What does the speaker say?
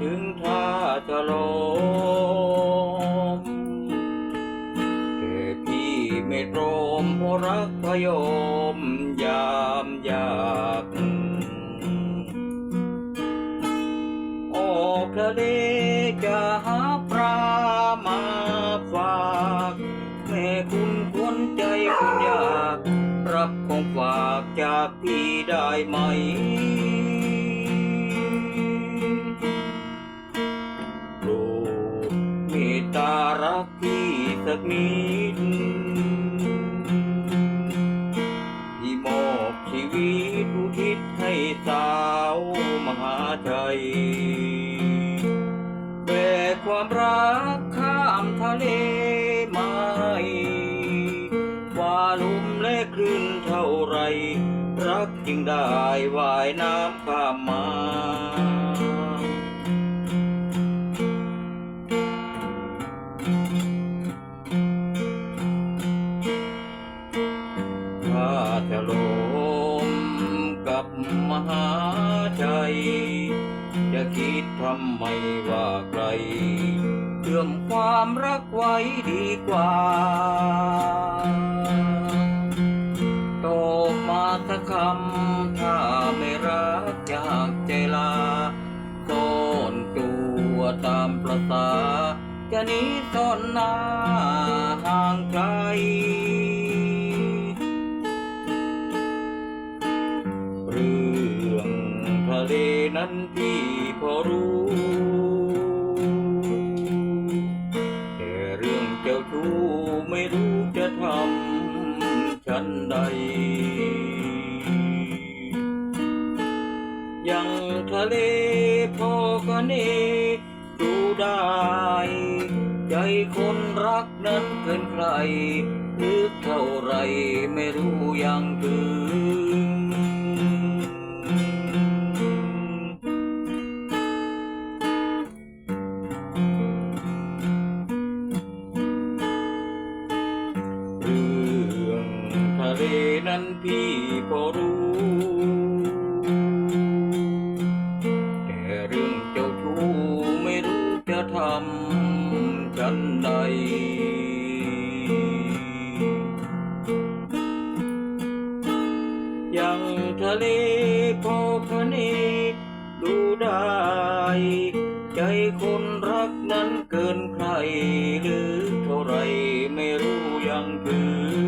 ถึงท่าจะลมแต่พี่ไม่ตรมเพราะรักพยมยามยากออกทะเลจะหาปลามาฝากแม่คุณควรใจคุณอยาก รับของฝากจากพี่ได้ไหม รักพี่สักนิดที่มอบชีวิตอุทิศให้สาวมหาชัยแบกความรักข้ามทะเลไม่ว่าลุมและคลื่นเท่าไร รักจึงได้ว่ายน้ำข้ามมา จะลมกับมหาชัยจะคิดทำไมว่าใครเชื่อมความรักไว้ดีกว่าตกมาสักคำถ้าไม่รักอยากใจลาซ่อนตัวตามประสาจะนีซ่อนหน้า นั้นพี่พอรู้แต่เรื่องเจ้าชู้ไม่รู้จะทำฉันใด ยังทะเลพอก็เนดูได้ ใจคนรักนั้นเกินใครลึกเท่าไรไม่รู้ยังถึง นั้นพี่พอรู้ แต่เรื่องเจ้าชู้ไม่รู้จะทำฉันใด ยังทะเลพอคะเนดูได้ ใจคนรักนั้นเกินใคร หรือเท่าไรไม่รู้ยังถึง